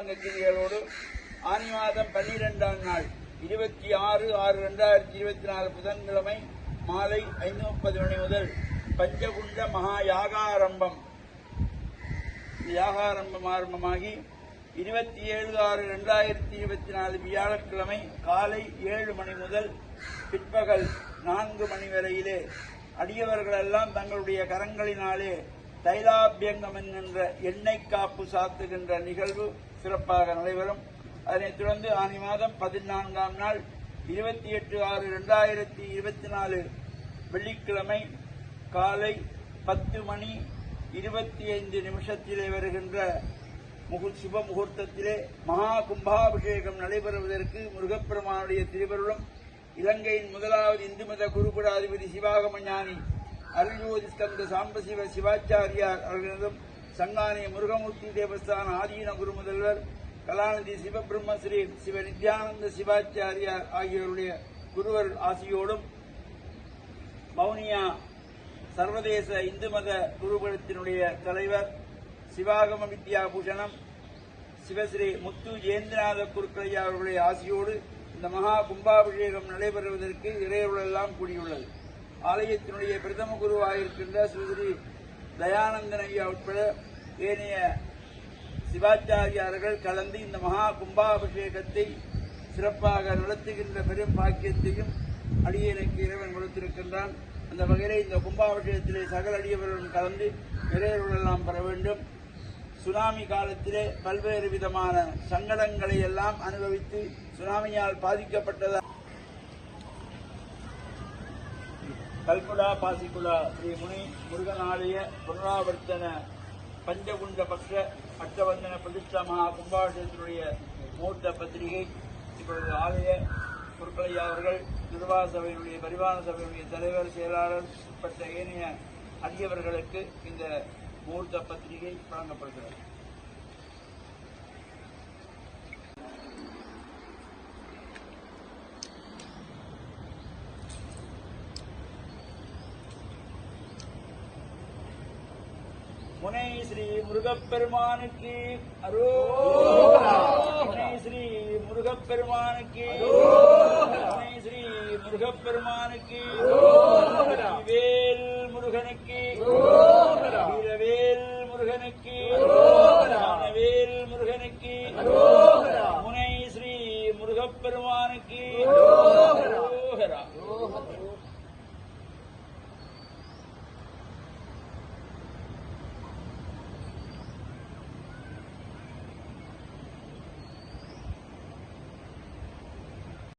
பஞ்சாங்க கிரிகளோடு ஆனி மாதம் பன்னிரெண்டாம் நாள் இருபத்தி ஆறு ஆறு ரெண்டாயிரத்தி இருபத்தி நாலு புதன்கிழமை மாலை ஐந்து முப்பது மணி முதல் பஞ்சகுண்ட மகா யாகாரம்பம் யாகாரம்பம் ஆரம்பமாகி இருபத்தி ஏழு ஆறு ரெண்டாயிரத்தி இருபத்தி நாலு வியாழக்கிழமை காலை ஏழு மணி முதல் பிற்பகல் நான்கு மணி வரையிலே அடியவர்களெல்லாம் தங்களுடைய கரங்களினாலே தைலாபியங்கம் என்கின்ற எண்ணெய் காப்பு சாத்துகின்ற நிகழ்வு சிறப்பாக நடைபெறும். அதனைத் தொடர்ந்து ஆனி மாதம் பதினான்காம் நாள் இருபத்தி எட்டு ஆறு ரெண்டாயிரத்தி இருபத்தி நாலு வெள்ளிக்கிழமை காலை பத்து மணி இருபத்தி ஐந்து நிமிஷத்திலே வருகின்ற முகு சுப முகூர்த்தத்திலே மகா கும்பாபிஷேகம் நடைபெறுவதற்கு முருகப்பெருமானுடைய திருவருளும் இலங்கையின் முதலாவது இந்து மத குருகுடாதிபதி சிவாகமஞானி ஞானி ஸ்கந்த சாம்பசிவ சிவாச்சாரியார் அவர்களிடம் சங்கானி முருகமூர்த்தி தேவஸ்தான ஆதீன குரு முதல்வர் கலாநிதி சிவபிரம்மஸ்ரீ சிவ நித்யானந்த சிவாச்சாரியார் ஆகியோருடைய குருவர் ஆசியோடும் மௌனியா சர்வதேச இந்து மத குருகுலத்தினுடைய தலைவர் சிவாகம வித்யா பூஷணம் சிவஸ்ரீ முத்து ஜெயந்திரநாத குருக்களையா அவர்களுடைய ஆசியோடு இந்த மகா கும்பாபிஷேகம் நடைபெறுவதற்கு இறையருளெல்லாம் கூடியுள்ளது. ஆலயத்தினுடைய பிரதம குருவாயிருக்கின்ற ஸ்ரீ தயானந்தன் ஐயா உட்பட ஏனைய சிவாச்சாரியார்கள் கலந்து இந்த மகா கும்பாபிஷேகத்தை சிறப்பாக நடத்துகின்ற பெரும் பாக்கியத்தையும் அடியனுக்கு இறைவன் கொடுத்திருக்கின்றான். அந்த வகையிலே இந்த கும்பாபிஷேகத்திலே சகல அடியவர்களும் கலந்து இறையருளெல்லாம் பெற வேண்டும். சுனாமி காலத்திலே பல்வேறு விதமான சங்கடங்களை எல்லாம் அனுபவித்து சுனாமியால் பாதிக்கப்பட்டதா கல்குடா பாசிக்குடா ஸ்ரீ முனி முருகனாலய புனராவர்த்தன பஞ்சகுண்ட பக்ஷ அஷ்டவந்தன பிரதிஷ்டா மகா கும்பாபிஷேகத்தினுடைய மூர்த்த பத்திரிகை இப்பொழுது ஆலய குருக்களையா அவர்கள் நிர்வாக சபையினுடைய பரிவான சபையினுடைய தலைவர் செயலாளர் உட்பட்ட ஏனைய அடியவர்களுக்கு இந்த மூர்த்த பத்திரிகை வழங்கப்படுகிறது. முனை ஸ்ரீ முருகப்பெருமானுக்கு அரோ. முனை ஸ்ரீ முருகப்பெருமானுக்கு. முனை ஸ்ரீ முருகப்பெருமானுக்கு. வேல் முருகனுக்கு. வீரவேல் முருகனுக்கு. வேல் முருகனுக்கு. முனை ஸ்ரீ முருகப்பெருமானுக்கு.